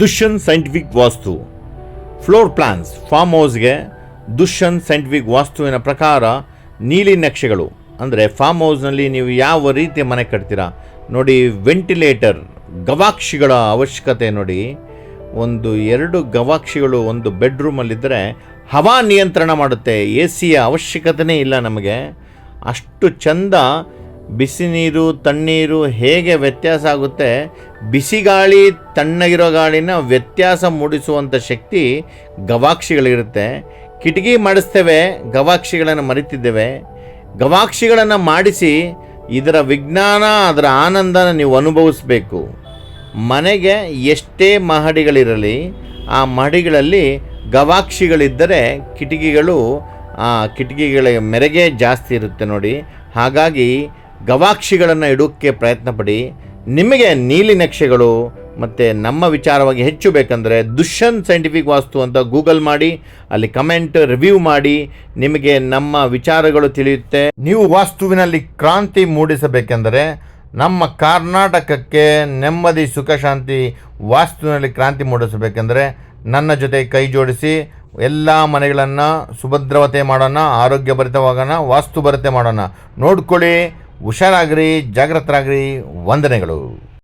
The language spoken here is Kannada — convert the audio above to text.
Dushyant scientific vastu. Floor plans farm ಹೌಸ್ಗೆ ದುಷ್ಯನ್ scientific ವಾಸ್ತುವಿನ ಪ್ರಕಾರ ನೀಲಿ ನಕ್ಷೆಗಳು. ಅಂದರೆ ಫಾರ್ಮ್ ಹೌಸ್ನಲ್ಲಿ ನೀವು ಯಾವ ರೀತಿ ಮನೆ ಕಟ್ತೀರಾ? ನೋಡಿ, ವೆಂಟಿಲೇಟರ್, ಗವಾಕ್ಷಿಗಳ ಅವಶ್ಯಕತೆ ನೋಡಿ. ಒಂದು, ಎರಡು ಗವಾಕ್ಷಿಗಳು ಒಂದು ಬೆಡ್ರೂಮಲ್ಲಿದ್ದರೆ ಹವಾ ನಿಯಂತ್ರಣ ಮಾಡುತ್ತೆ. ಎ ಸಿಯ ಅವಶ್ಯಕತೆಯೇ ಇಲ್ಲ ನಮಗೆ. ಅಷ್ಟು ಚಂದ ಬಿಸಿ ನೀರು ತಣ್ಣೀರು ಹೇಗೆ ವ್ಯತ್ಯಾಸ ಆಗುತ್ತೆ? ಬಿಸಿ ಗಾಳಿ ತಣ್ಣಗಿರೋ ಗಾಳಿನ ವ್ಯತ್ಯಾಸ ಮೂಡಿಸುವಂಥ ಶಕ್ತಿ ಗವಾಕ್ಷಿಗಳಿರುತ್ತೆ. ಕಿಟಕಿ ಮಾಡಿಸ್ತೇವೆ, ಗವಾಕ್ಷಿಗಳನ್ನು ಮರಿತಿದ್ದೇವೆ. ಗವಾಕ್ಷಿಗಳನ್ನು ಮಾಡಿಸಿ ಇದರ ವಿಜ್ಞಾನ, ಅದರ ಆನಂದನ ನೀವು ಅನುಭವಿಸಬೇಕು. ಮನೆಗೆ ಎಷ್ಟೇ ಮಹಡಿಗಳಿರಲಿ, ಆ ಮಹಡಿಗಳಲ್ಲಿ ಗವಾಕ್ಷಿಗಳಿದ್ದರೆ ಕಿಟಕಿಗಳು, ಆ ಕಿಟಕಿಗಳ ಮೆರೆಗೆ ಜಾಸ್ತಿ ಇರುತ್ತೆ ನೋಡಿ. ಹಾಗಾಗಿ ಗವಾಕ್ಷಿಗಳನ್ನು ಇಡೋಕ್ಕೆ ಪ್ರಯತ್ನ ಪಡಿ ನಿಮಗೆ ನೀಲಿ ನಕ್ಷೆಗಳು ಮತ್ತು ನಮ್ಮ ವಿಚಾರವಾಗಿ ಹೆಚ್ಚು ಬೇಕಂದರೆ ದುಷ್ಯಂತ್ ಸೈಂಟಿಫಿಕ್ ವಾಸ್ತು ಅಂತ ಗೂಗಲ್ ಮಾಡಿ, ಅಲ್ಲಿ ಕಮೆಂಟ್ ರಿವ್ಯೂ ಮಾಡಿ, ನಿಮಗೆ ನಮ್ಮ ವಿಚಾರಗಳು ತಿಳಿಯುತ್ತೆ. ನೀವು ವಾಸ್ತುವಿನಲ್ಲಿ ಕ್ರಾಂತಿ ಮೂಡಿಸಬೇಕೆಂದರೆ ನಮ್ಮ ಕರ್ನಾಟಕಕ್ಕೆ ನೆಮ್ಮದಿ, ಸುಖ, ಶಾಂತಿ ವಾಸ್ತುವಿನಲ್ಲಿ ಕ್ರಾಂತಿ ಮೂಡಿಸಬೇಕೆಂದರೆ ನನ್ನ ಜೊತೆ ಕೈ ಜೋಡಿಸಿ, ಎಲ್ಲ ಮನೆಗಳನ್ನು ಸುಭದ್ರವತೆ ಮಾಡೋಣ, ಆರೋಗ್ಯಭರಿತವಾಗೋಣ, ವಾಸ್ತುಭರಿತೆ ಮಾಡೋಣ. ನೋಡ್ಕೊಳ್ಳಿ ಹುಷಾರಾಗ್ರಿ ಜಾಗ್ರತರಾಗ್ರಿ. ವಂದನೆಗಳು.